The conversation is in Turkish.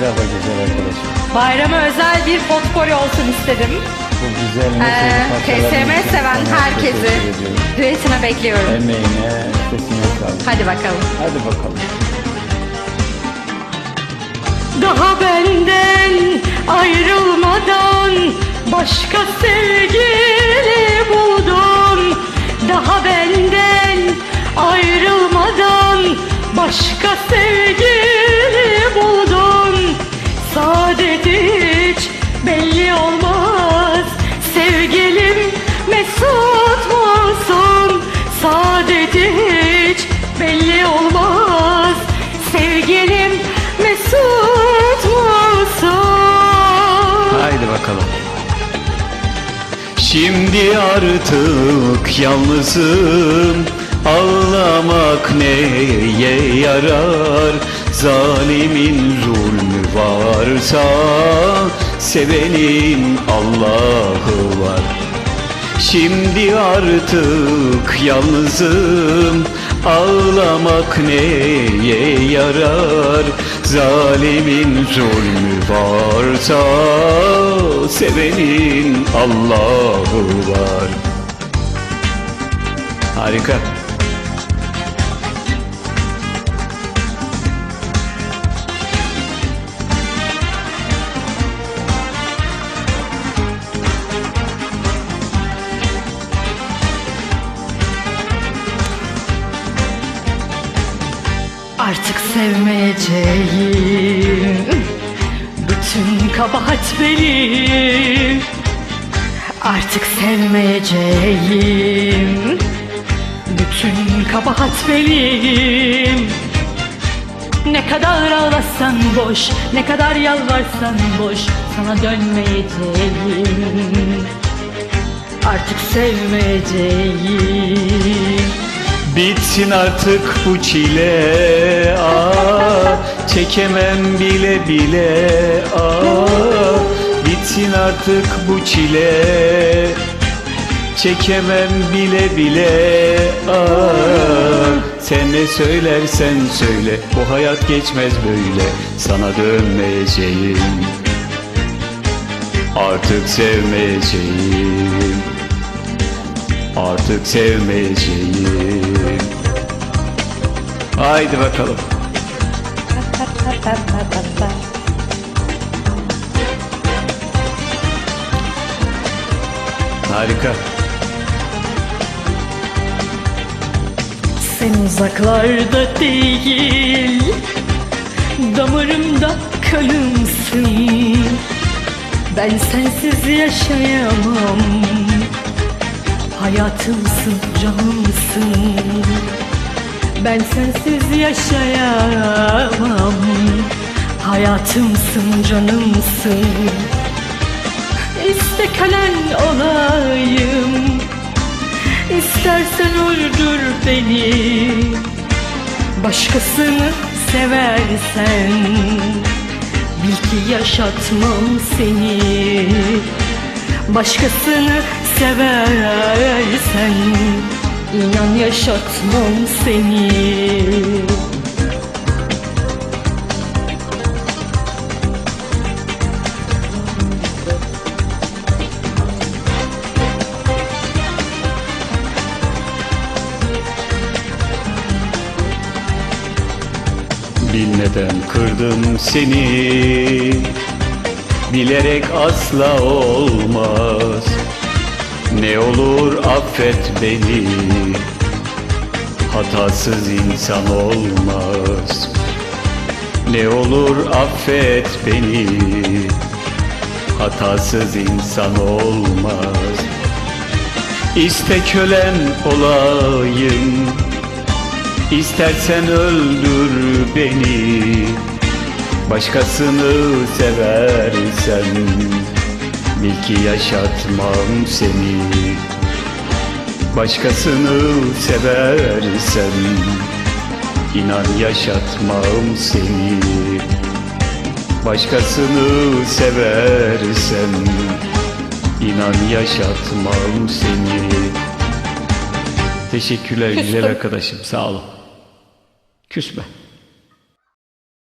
Merhaba güzel arkadaşım. Bayrama özel bir potpourri olsun istedim. Bu güzel Ee, TSM seven herkesi düetine bekliyorum. Emeğine, sesine sağlık. Hadi bakalım. Hadi bakalım. Daha benden ayrılmadan Haydi bakalım. Şimdi artık yalnızım. Ağlamak neye yarar? Zalimin zulmü varsa Sevenin Allah'ı var. Şimdi artık yalnızım. Ağlamak neye yarar? Zalimin zulmü varsa Sevenin Allah'ı var. Harika. Artık sevmeyeceğim kabahat benim Artık sevmeyeceğim. Bütün kabahat benim Ne kadar ağlasan boş Ne kadar yalvarsan boş Sana dönmeyeceğim. Artık sevmeyeceğim Bitsin artık bu çile aa, Çekemem bile bile aa, Bitsin artık bu çile. Çekemem bile bile aa, Sen ne söylersen söyle Bu hayat geçmez böyle. Sana dönmeyeceğim. Artık sevmeyeceğim. Artık sevmeyeceğim Haydi bakalım. Harika. Sen uzaklarda değil Damarımda kanımsın Ben sensiz yaşayamam Hayatımsın, canımsın Ben sensiz yaşayamam. Hayatımsın, canımsın. İste kölen olayım. İstersen öldür beni. Başkasını seversen Bil ki yaşatmam seni. Başkasını seversen inan yaşatmam seni. Bilmeden kırdım seni. Bilerek asla olmaz Ne olur affet beni. Hatasız insan olmaz. Ne olur affet beni. Hatasız insan olmaz. İste kölen olayım. İstersen öldür beni. Başkasını seversen Bil ki yaşatmam seni. Başkasını seversen inan yaşatmam seni. Başkasını seversen inan yaşatmam seni. Teşekkürler güzel arkadaşım. Sağ olun. Küsme.